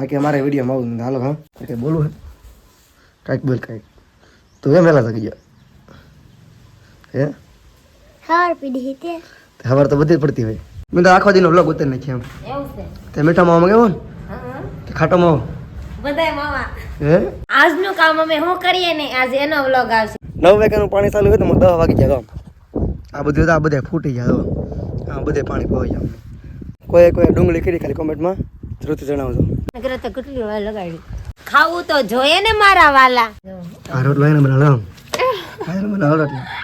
બાકી અમારે વિડીયોમાં આવું નથી. હાલો હા. કંઈક બોલવું હે કાંઈક બોલ કાંઈક. તું કેમ વહેલા થકી ગયો? હે? ખાર પીધી તે. ખબર તો બધી પડતી હોય. મેં તો આખો દિન વ્લોગ ઉતારી નાખ્યો એમ. એવું છે? તે મીઠા માવા કેવો? ને હા. કે ખાટો માવો? બધાય મામા હે? આજનું કામ અમે શું કરીએ ને? આજે એનો વ્લોગ આવશે. નવ વાગ્યાનું પાણી ચાલુ હોય તો હું દસ વાગી જાય આ બધું આ બધા ફૂટી જાય આ બધે પાણી પહોંચી જાય કોઈ કોઈ ડુંગળી કરી ખાલી કોમેન્ટમાં જરૂરથી જણાવજો નગર તો કેટલી વાર લગાડી. ખાવું તો જોઈએ ને મારા વાલા. આ રોટલો એને બનાવ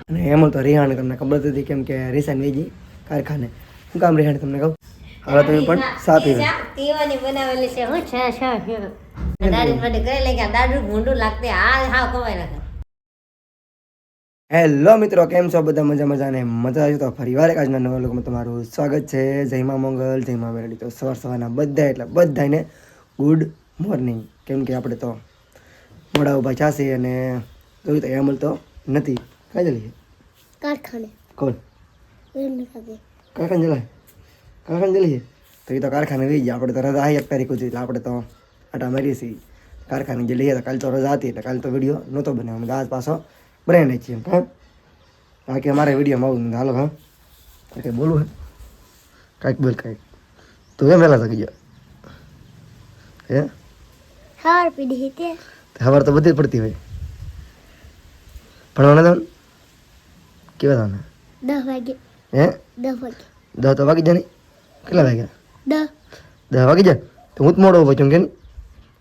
અને એમાં તો રિહાણ તમને ખબર હતી કેમ કે રિસાન વેજી કારખાને. શું કામ રિહાણ તમને કહું? હવે તમે પણ સા પીવે પીવાની બનાવેલી છે. હું છે છે દારૂ ફાટી કરી લે કે દારૂ ભૂંડું લાગતે. આ હા કમાઈ નાખે. હેલો મિત્રો કેમ છો? બધા મજા મજા ને મજા આવી તો ફરી વાર એક આજના નવા લોકોમાં તમારું સ્વાગત છે. જયમા મંગલ જયમા મેરડી તો સવાર સવારના બધા એટલે બધાને ગુડ મોર્નિંગ કેમ કે આપણે તો મોડા ઊભા ચાસી અને જોયું તો અમલ તો નથી. કાંઈ જલી કારખાને. કોણ? કારખાને જલાય કારખાને જલીએ તો એ તો કારખાને રહી ગયા. આપણે તો રજા આવી એક તારીખ સુધી. એટલે આપણે તો આટા મારીએ છીએ. કારખાને જે લઈએ તો કાલે તો રજા હતી. એટલે કાલે તો વીડિયો નહોતો બનાવ્યો. અમે આજ પાછો બનાવી નાખીએ એમ હા બાકી અમારે વિડીયોમાં આવું. હાલો હા. કંઈક બોલવું હે. કાંઈક બોલ કાંઈક. તું કેમ વહેલા થકી ગયો? હે? ખાર પડી હતી ખબર તો બધી પડતી હોય. ભણવાના જવાનું કેવા જવાના દસ વાગે. હે? દસ વાગે. દસ તો વાગી જાય કેટલા વાગ્યા? દસ. દસ વાગી જાય? તો હું જ મોડો ઊભો છું કે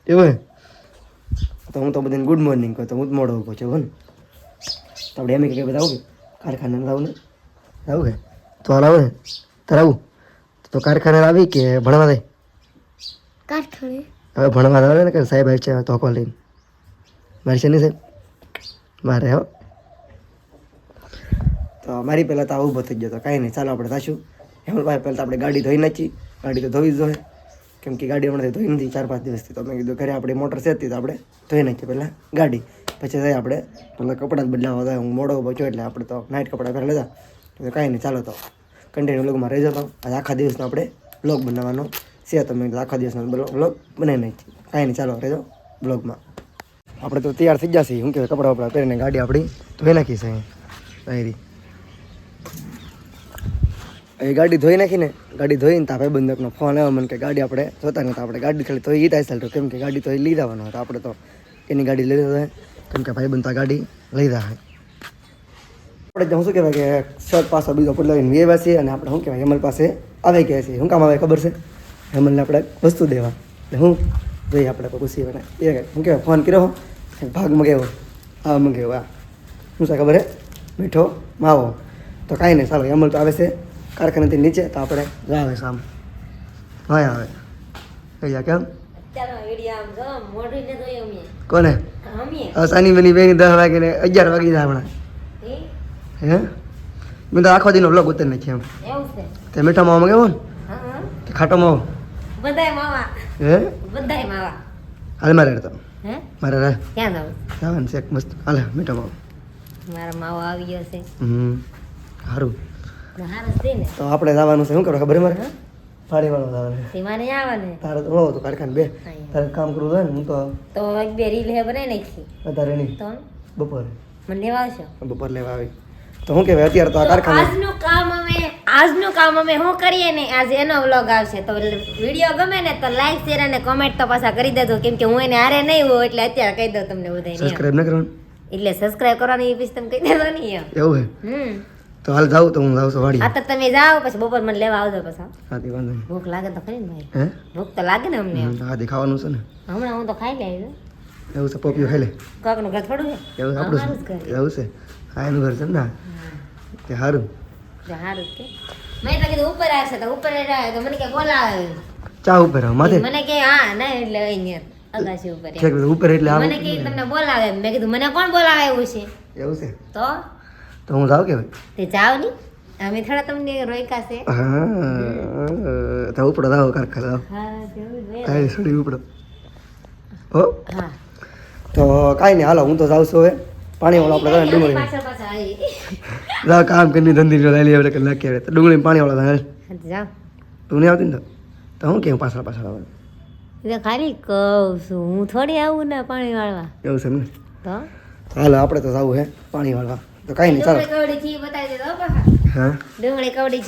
એવું હે? તો હું તો બધાને ગુડ મોર્નિંગ કહું તો હું જ મોડો ઊભો છું ને? તો આપણે એમ કે બધા આવું કે? કારખાને આવું ને? આવું કે? તો હાલ આવું ને. તારે આવું. તો કારખાને આવી કે ભણવા દે? કારખાને? હવે ભણવા આવે ને કે સાહેબ આવી છે તોકો લઈને. મારી છે નહીં સાહેબ? મારે હો. તો મારી પહેલાં તો આવું ઊભો થઈ ગયો તો કાંઈ નહીં ચાલો આપણે થશું. એમ પાસે પહેલાં તો આપણે ગાડી ધોઈ નાખી. ગાડી તો ધોવી જ જોઈએ કેમ કે ગાડી હમણાં ધોઈ નથી ચાર પાંચ દિવસથી. તો મેં કીધું ઘરે આપણી મોટર છે તો આપણે ધોઈ નાખીએ પહેલાં ગાડી. પછી જાય આપણે મતલબ કપડાં બદલાવા હતા. હું મોડો છું એટલે આપણે તો નાઇટ કપડાં પહેલાં લીધા તો કાંઈ નહીં, ચાલો તો. કન્ટિન્યુ બ્લોગમાં રહી જતો આજે આખા દિવસનો આપણે બ્લોગ બનાવવાનો છે. તમે આખા દિવસનો બ્લોગ બનાવી નાખી કાંઈ નહીં, ચાલો, રહેજો બ્લોગમાં આપણે તો તૈયાર થઈ જશે શું કહેવાય, કપડાં વપડા પહેરીને ગાડી આપણી ધોઈ નાખી છે અહીં. એ ગાડી ધોઈ નાખીને, ગાડી ધોઈને તાપે બંધકનો ફોન આવ્યો. મને કે ગાડી આપણે જોતા નહોતા. આપણે ગાડી ખાલી ધોઈ ગીતા ચાલતો કેમ કે ગાડી તો લઈ જવાનો હતો આપણે તો એની ગાડી લઈ જતો કેમ કે ભાઈ બનતા ગાડી લઈ રહ્યા આપણે તો શું કહેવાય કે શર્ટ પાસે બીજો બદલાવીને વેવા છીએ અને આપણે શું કહેવાય હેમલ પાસે આવી ગયા છીએ. શું કામ આવે ખબર છે? હેમલને આપણે વસ્તુ દેવા. એટલે હું જોઈએ આપણે ખુશી બને એ શું કહેવાય ફોન કર્યો ભાગ મગાવ્યો. હા મગાવ્યો આ શું છે ખબર હે મીઠો માવો. તો કાંઈ નહીં ચાલો હેમલ તો આવે છે કારખાનાથી નીચે તો આપણે આવે છે આમ હા આવે. કેમ? કોને? હવે સાની બની બેની દસ વાગે ને અગિયાર વાગી જાય હમણાં. હે? મેં તો આખો દિનો બ્લોગ ઉતરી નાખ્યો એમ. તે મીઠા માવા કેવો ને? ખાટો માવો. બધાય માવા. હે? બધાય માવા. હાલ મારે તો. હે? મારે રહે ક્યાં જાવ? જવાનું છે મસ્ત. હાલે મીઠા માવો. મારા માવો આવી ગયો છે. હમ સારું તો આપણે જવાનું છે. શું કરો ખબર મારે? પાણી વાળો આવે મારે આવવાનું? તારે તો તો કારખાને બે. તારે કામ કરવું હોય ને હું તો તો એક બે રીલ હે બનાવી નાખી. તારે નહીં. તો? બપોરે. મને લેવા આવશો બપોર લેવા આવી. તો હું કહેવાય અત્યારે તો આ કારખાને આજનું કામ અમે આજનું કામ અમે શું કરીએ ને આજે એનો વ્લોગ આવશે. તો વીડિયો ગમે ને તો લાઈક શેર અને કોમેન્ટ તો પાછા કરી દેજો. કેમ કે હું એને હારે નહીં હોઉં એટલે અત્યારે કહી દઉં તમને બધાને. એમ. સબસ્ક્રાઇબ ન કરવાનું. એટલે સબસ્ક્રાઇબ કરવાની એ પછી તમે કહી દેવાની એવું હે? હમ. તો હાલ જાઉં તો હું જાઉં છું વાડી આ તો તમે જાઓ પછી બપોર મને લેવા આવજો પછી. હા તે વાંધો ભૂખ લાગે તો ખરી ને ભાઈ. હે? ભૂખ તો લાગે ને અમને. હા તે ખાવાનું છે ને. હમણાં હું તો ખાઈ લઈશ એવું છે પોપિયો ખાઈ લે. કાકનું ઘર થોડું છે? એવું આપણું છે. એવું છે. હા એનું ઘર છે ને તે સારું સારું કે. મેં તો કીધું ઉપર આવશે તો ઉપર તો મને કે બોલાવે. ચા ઉપર માથે. મને કે હા ના એટલે અહીંયા અગાસી ઉપર ઉપર એટલે મને કે તમને બોલાવે. મેં કીધું મને કોણ બોલાવે એવું છે? એવું છે. તો તો હું જાઉં કે ભાઈ? તે જાઓ ની. અમે થોડા તમને રોક્યા છે. હા તો ઉપડો જાઓ કાર જાઓ. હા જવું છોડી ઉપડો. હો. હા. તો કાંઈ નહીં હાલો હું તો જાઉં છું હવે. પાણી વાળો આપણે ડુંગળી આવી. જાઓ કામ કરીને ધંધી લઈ લઈએ આપણે નાખીએ તો ડુંગળી પાણી વાળો હા તો નહીં આવતી ને તો? હું કેવું પાછળ પાછળ આવે એટલે ખાલી કહું છું હું થોડી આવું ને પાણી વાળવા એવું છે ને? હાલો આપણે તો જવું હે પાણી વાળવા તો કઈ નહીં ચાલો. ડુંગળી કવડી છી હો ડુંગળી કવડી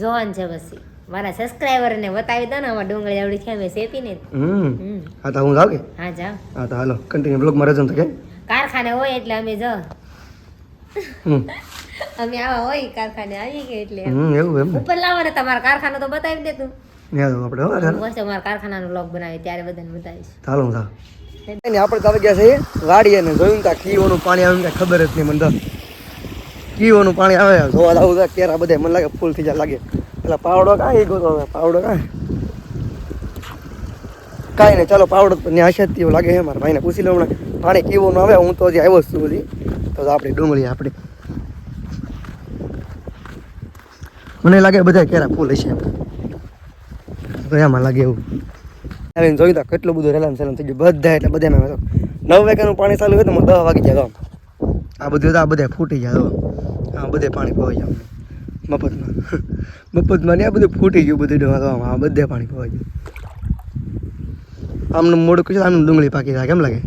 જોવાન છે પછી. મારા સબસ્ક્રાઈબર ને બતાવી દો ને આમાં ડુંગળી આવડી છે અમે શેતી ને. હમ. હા તો હું જાઉં કે? હા જાઓ. હા તો હાલો કન્ટિન્યુ બ્લોગમાં રહેજો ને તો કે? કારખાને હોય એટલે અમે જો. અમે આવા હોય કારખાને આવી કે એટલે. હમ એવું એમ ઉપર લાવો ને તમારા કારખાનો તો બતાવી દે તું. ને આપણે હો બસ કારખાનાનો લોક બનાવી ત્યારે બધાને બતાવીશ. ચાલો હું જાઉં. નહીં આપણે આવી ગયા છે વાડીએ ને જોયું ને ત્યાં કીઓનું પાણી આવે ને કાંઈ ખબર જ નહીં મને કીઓનું પાણી આવે, જોવા આવું ત્યાં કેરા બધા મને લાગે ફૂલ થઈ જાય લાગે. એટલે પાવડો કાંઈ ગયો પાવડો કાંઈ. કાંઈ નહીં, ચાલો પાવડો ત્યાં હશે એવું લાગે છે મારા ભાઈને પૂછી લઉં હમણાં પાણી કીઓનું આવે, હું તો હજી આવ્યો છું બધી તો આપણી ડુંગળી આપણી. મને લાગે બધા કેરા ફૂલ હશે. એમાં લાગે એવું. આવીને જોયું તો કેટલું બધું રેલામ સેલામ થઈ ગયું. બધા એટલે બધા મેં નવ વાગ્યાનું પાણી ચાલુ હોય તો મને દસ વાગી જાય આ બધું આ બધા ફૂટી જાય આ બધે પાણી પવાઈ જાય. મફતમાં. મફતમાં ને આ બધું ફૂટી ગયું બધું ડોહા આ બધે પાણી પવાઈ ગયું. આમનું મોડું કશું આમનું ડુંગળી પાકી જાય, કેમ લાગે?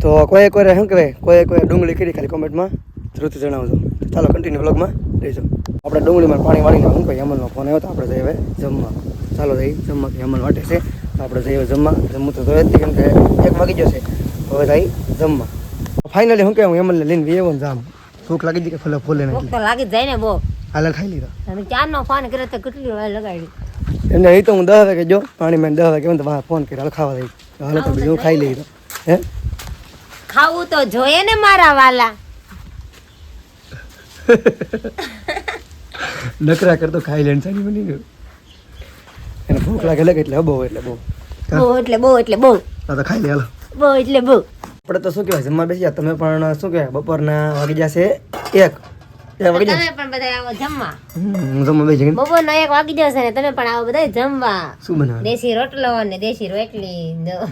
તો કોઈ કોઈ શું કહેવાય? કોઈ કોઈ ડુંગળી કરી ખાલી કોમેન્ટમાં જરૂરથી જણાવજો. ચાલો કન્ટિન્યુ બ્લોગમાં રહેજો આપણે ડુંગળીમાં પાણી વાળીને શું કહે અમલનો ફોન આવ્યો તો આપણે જઈએ હવે જમવા. ચાલો જઈ જમવા કે વાટે છે. આપણે જઈએ જમવા. જમવું તો જોઈએ જ કેમ કે એક વાગી જશે હવે જઈ જમવા. ફાઇનલી હું કે હું યમનને લઈને વેવો ને જામ. ભૂખ લાગી ગઈ કે ફલે ફૂલે ને ભૂખ તો લાગી જાય ને બહુ. હાલે ખાઈ લીધો. તમે ચારનો ફોન કર્યો તો કેટલી વાર લગાડી. એમને એ તો હું દસ વાગે જો પાણી મેં દસ વાગે હું તો ફોન કર્યો. હાલ ખાવા દઈ હાલ તો બીજું ખાઈ લઈ હે? ખાવું તો જોઈએ ને મારા વાલા. નકરા કરતો ખાઈ લેન સાની બની ગયું. એને ભૂખ લાગે લાગે એટલે બહુ એટલે બહુ. બહુ એટલે બહુ એટલે બહુ. તો ખાઈ લે હાલો. બહુ એટલે બહુ. આપણે તો શું કહેવાય જમવા બેસી ગયા. તમે પણ શું કહેવાય બપોરના વાગી જશે એક. એક વાગી જશે તમે પણ બધા આવો જમવા. હું જમવા બેસી ગઈ બપોરનો એક વાગી જશે ને તમે પણ આવો બધા જમવા. શું બનાવે? દેશી રોટલો દેશી રોટલી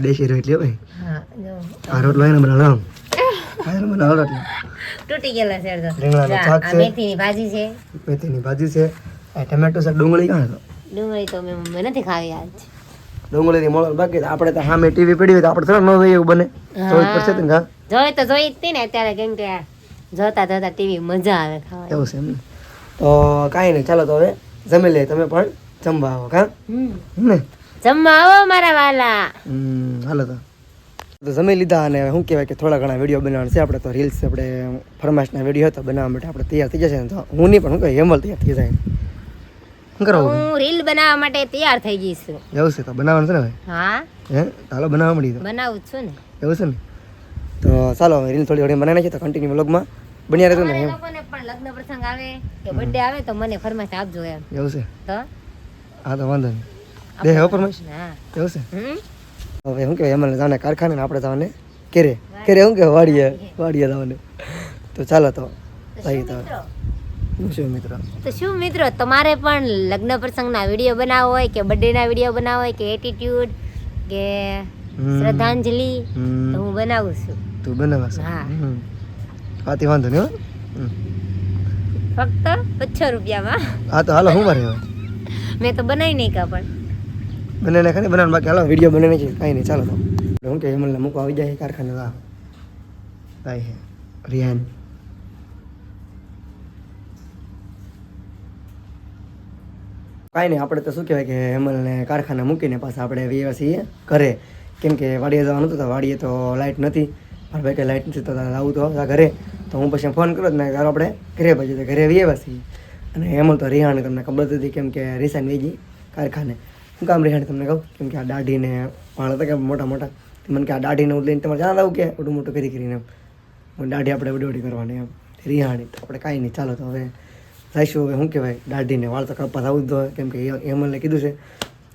દેશી રોટલી ભાઈ. હા જો આ રોટલો એને બનાવો આ એને રોટલો. તૂટી ગયેલા છે અડધો. રીંગણાનું જા, છે. મેથીની ભાજી છે. મેથીની ભાજી છે. આ ટમેટો છે ડુંગળી કાં ડુંગળી તો મેં નથી ખાવી આજ. ડુંગળીની મોળ બાકી. આપણે તો સામે ટીવી પડી હોય તો આપણે ન જોઈએ એવું બને. જોઈ પડશે ને હા? જોઈ તો જોઈ જ ને અત્યારે કેમ કે જોતા જોતા ટીવી મજા આવે ખાવા એવું છે એમ તો કાંઈ નહીં ચાલો તો હવે જમી લે તમે પણ. જમવા આવો કાં ને? જમવા આવો મારા વાલા. હાલો તો. તો જમી લીધા અને શું કહેવાય કે થોડા ઘણા વીડિયો બનાવવાના છે. આપણે તો રીલ્સ આપણે ફરમાશના વીડિયો હતા બનાવવા માટે આપણે તૈયાર થઈ જશે તો હું નહીં પણ હું કહે હેમલ તૈયાર થઈ જાય. હું રીલ બનાવવા માટે તૈયાર થઈ ગઈ છું. એવું છે તો બનાવવાનું છે ને હા. હે? ચાલો બનાવવા મળી બનાવું જ છું ને. એવું છે ને? તો ચાલો હવે રીલ થોડી થોડી બનાવી નાખીએ તો કન્ટિન્યુ વ્લોગમાં બન્યા રહેજો ને લોકોને પણ લગ્ન પ્રસંગ આવે કે બર્થડે આવે તો મને ફરમાઈશ આપજો એમ. એવું છે? તો? હા તો વાંધો નહીં. દે હવે ફરમાઈશ? હા. એવું છે? હમ. હવે શું કહેવાય એમને જાણે કારખાને આપણે જવાને કેરે કેરે શું કહેવાય વાડીએ વાડીએ. જવાને. તો ચાલો તો જઈએ તો હું શું મિત્રો? તો શું મિત્રો તમારે પણ લગ્ન પ્રસંગના વીડિયો બનાવવો હોય કે બર્થડેના વીડિયો બનાવવો હોય કે એટીટ્યુડ કે શ્રદ્ધાંજલિ. તો હું બનાવું છું. તું બનાવશ હા. હાથી વાંધો નહીં હો. ફક્ત પચ્છો રૂપિયામાં. હા તો હાલો હું મારે મેં તો બનાવી નહીં કા પણ બનાવીને ખાલી બનાવવાનું બાકી? હાલો વીડિયો બનાવીને છે. કાંઈ નહીં ચાલો તો. શું કે એમને મૂકવા આવી જાય કારખાને વા કાંઈ હે. રિયાન કાંઈ નહીં, આપણે તો શું કહેવાય કે હેમલને કારખાને મૂકીને પાછા આપણે વ્યવસાય ઘરે. કેમ કે વાડીએ જવાનું હતું તો વાડીએ તો લાઇટ નથી. મારા ભાઈ કે લાઇટ નથી તો આવું તો ઘરે. તો હું પછી ફોન કર્યો ને ચાલો આપણે ઘરે પછી ઘરે વ્યવસાય અને હેમલ તો રિહાણ, તમને ખબર હતી કેમ કે રિસાન વેજી કારખાને. હું કામ રિહાણ તમને કહું? કેમ કે આ દાઢીને વાળ હતા કે મોટા મોટા. મને કે, આ દાઢીને હું લઈને તમારે જાણ આવું કે મોટું મોટું કરી કરીને. એમ દાઢી આપણે વડી વડી કરવાની એમ. રિહાણી, તો આપણે કાંઈ નહીં, ચાલો તો હવે જઈશું હવે શું કહેવાય, દાઢીને વાળ તો કાપવા થવું જ જોઈએ કેમ કે એમએલને કીધું છે,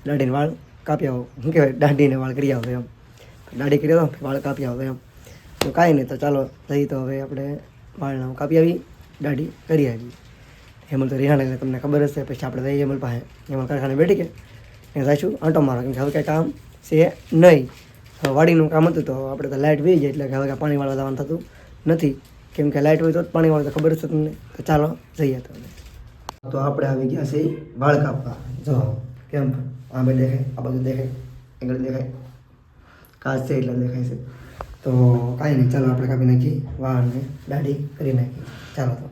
દાઢીને વાળ કાપી આવો શું કહેવાય, દાઢીને વાળ કરી આવો એમ. દાઢી કરી આવો વાળ કાપી આવો એમ. તો કાંઈ નહીં, તો ચાલો જઈ તો હવે આપણે વાળના કાપી આવી, દાઢી કરી આવી. હેમલ તો રિહાણ એટલે તમને ખબર હશે. પછી આપણે જઈએ હેમલ પાસે. હેમલ કારખાને બેઠી કે ત્યાં જાઈશું, આંટો મારો કેમ કે હવે કાંઈ કામ છે નહીં. હવે વાડીનું કામ હતું તો આપણે તો લાઇટ વી જાય એટલે હવે પાણી વાળવા જવાનું થતું નથી. કેમ કે લાઇટ હોય તો જ પાણી વાળો ખબર છે તમને? તો ચાલો, જઈએ તો. તો આપણે આવી ગયા છે વાળ કાપવા. જો, કેમ? આ બે દેખાય, આ બધું દેખાય, આગળ દેખાય. કાચ છે એટલે દેખાય છે. તો કાંઈ નહીં, ચાલો આપણે કાપી નાખીએ, વાળને દાઢી કરી નાખીએ. ચાલો તો.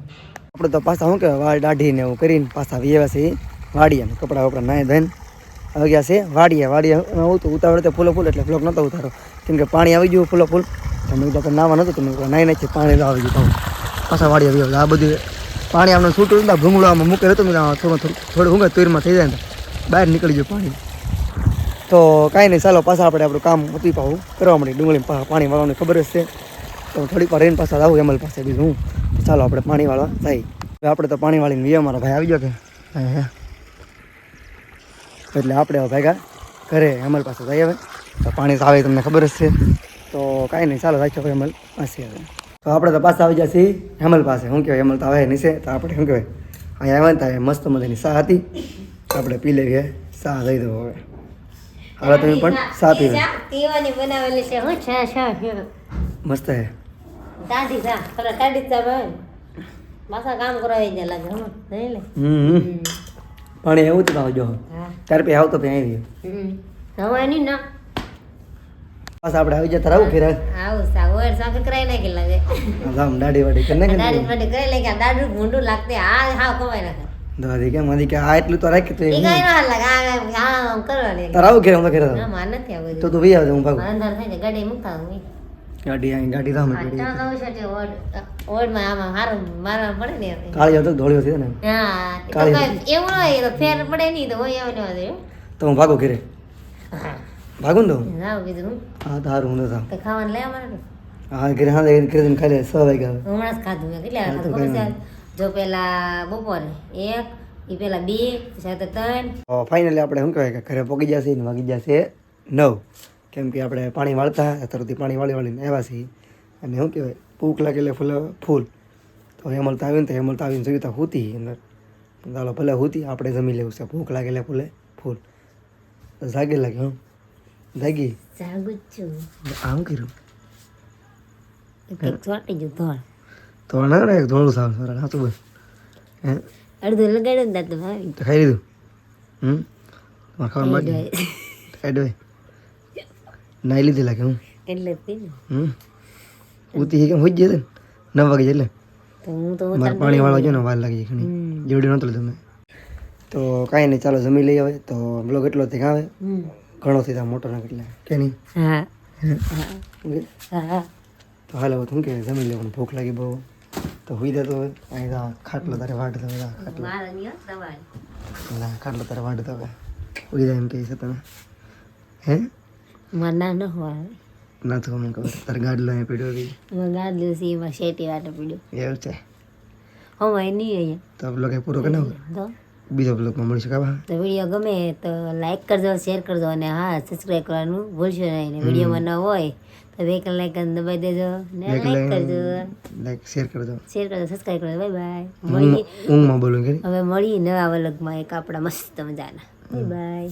આપણે તો પાછા શું કહેવાય, વાળ દાઢી ને એવું કરીને પાછા વ્યવા છે વાડીએ કપડાં વપડા નાહી ધોઈને આવી ગયા છે વાડીએ. વાડીએ, હું તો ઉતાવળ તો ફૂલો ફૂલ એટલે બ્લોક નહોતો ઉતારો કેમ કે પાણી આવી ગયું ફૂલો ફૂલ. તો મેં કીધું નાવા નહોતું તો મેં કીધું, નાહી નાખી પાણી આવી ગયું. પાછા વાળી આવી. આ બધું પાણી આપણે છૂટું હતું ભૂંગળામાં મૂકેલું હતું થોડું થોડું ઊંઘે તીરમાં થઈ જાય ને બહાર નીકળી ગયું પાણી. તો કાંઈ નહીં, ચાલો, પાછા આપણે આપણું કામ હતી પાવું કરવા માંડી ડુંગળી પાણી વાળવાની ખબર જ છે. તો થોડીક વાર રહીને પાછા આવું એમલ પાસે બીજું હું. ચાલો, આપણે પાણી વાળવા જાય હવે આપણે તો પાણી વાળીને વિયા, મારા ભાઈ આવી ગયો કે. એટલે આપણે ભેગા ઘરે અમલ પાસે જઈએ હવે. તો પાણી આવે તમને ખબર જ છે. તો કાંઈ નહીં ચાલો રાખજો હેમલ હશે હવે તો આપણે તો પાછા આવી જાય છીએ હેમલ પાસે. શું કહેવાય હેમલ તો આવે નીચે તો આપણે શું કહેવાય? અહીંયા આવ્યા ને મસ્ત મજાની સાહ હતી. આપણે પી લેવીએ સાહ લઈ દઉં હવે. હવે તમે પણ સા પી પીવાની બનાવેલી છે. હું છે છે છે. મસ્ત હે દાઢી ચા. થોડા કાઢી ચા પાછા કામ કરવા આવી ગયા લાગે નહીં લે. હમ હમ. પાણી એવું તો આવજો. ત્યાર પછી આવતો પછી આવી હમ. હવે નહીં ના. પાછા આપણે આવી જતા રહું. આવું સા ઓર સાકર કરાઈ નાખી લાગે. આમ દાઢી વાડી કરી કરી નાખી દાઢું ભૂંડું લાગતે આ હા કમાઈ નાખે. દાદી કે આ એટલું તો રાખી તો એ કઈ ના લાગે આ આ આમ કરવાની તાર આવું હું તો ના. નથી તો તું વી આવજો હું ભાગું. અંધાર થાય છે ગાડી મૂકતા હું ગાડી અહીં ગાડી રામે પડી ત્યાં કહું છું કે ઓડ ઓડમાં આમાં હારું મારવા પડે ને કાળી હતો ધોળ્યો છે ને? હા તો એવું હોય તો ફેર પડે નહીં તો હોય એવું ન હોય. તો હું ભાગું ઘરે. હા. ભાગું ને તો હું? તારું હું તો ખાવાનું લઈ અમારે હા ઘરે હા ઘરે જઈને ખાઈ લે છ હમણાં જ ખાધું મેં કેટલા ખાધું ખબર છે જો પેલા બપોરે એક એ પેલા બે પછી ત્રણ ફાઇનલી આપણે શું કહેવાય કે ઘરે પોગી જશે ને વાગી જશે નવ કેમ કે આપણે પાણી વાળતા તરતી પાણી વાળી વાળીને આવ્યા છીએ અને શું કહેવાય ભૂખ લાગે એટલે ફૂલ ફૂલ તો હેમલતા આવીને તો હેમલતા આવીને જોયું તો હૂતી અંદર ચાલો ભલે હૂતી આપણે જમી લેવું છે ભૂખ લાગે એટલે ફૂલે ફૂલ જાગે લાગે હં જાગી જાગું છું આમ કર્યું ચોંટી ગયું ધોળ તો ના ને ધોળું સાવ સર સાચું બસ અડધું લગાડ્યું ને તો ભાઈ તો ખાઈ લીધું હમ તમારે ખાવાનું બાકી ખાઈ દો નાઈ લીધી લાગે હું એટલે હમ ઉતી કેમ હોઈ જશે નવ વાગે એટલે હું મારે પાણી વાળો છે ને વાર લાગી ઘણી. જેવડી નહોતું લીધું મેં તો કાંઈ નહીં ચાલો જમી લઈ આવે તો બ્લોગ એટલો તે આવે. ઘણો થઈ મોટો નાખ એટલે. કે નહીં? હા. તો હાલ હવે શું કે જમી લેવાનું ભૂખ લાગી બહુ. તો હુઈ દે તો અહીં ખાટલો તારે વાટ તો બધા ખાટલો. હો, ના ખાટલો તારે વાટ તો હવે હુઈ જાય એમ કહે છે તમે હે? મના ના ન હોય. ના તો મને ખબર તારે ગાડલો અહીં પીડ્યો હતી મેં ગાડલું છે એમાં શેટી વાટે પીડ્યો. એવું છે. હવાય નહીં અહીંયા. તો બ્લોગ પૂરો કે ના તો? બીજો બ્લોગમાં મળીશું કાબા તો વીડિયો ગમે તો લાઈક કરજો શેર કરજો અને હા સબસ્ક્રાઈબ કરવાનું ભૂલશો નહીં. વિડીયોમાં ન હોય તો બે લાઈક દબાઈ દેજો ને લાઈક કરજો. લાઈક શેર કરજો. શેર કરજો સબસ્ક્રાઈબ કરજો. બાય બાય મળી ઊંઘમાં બોલું કરી હવે મળી નવા વલગમાં એક આપણા મસ્ત મજાના. Bye bye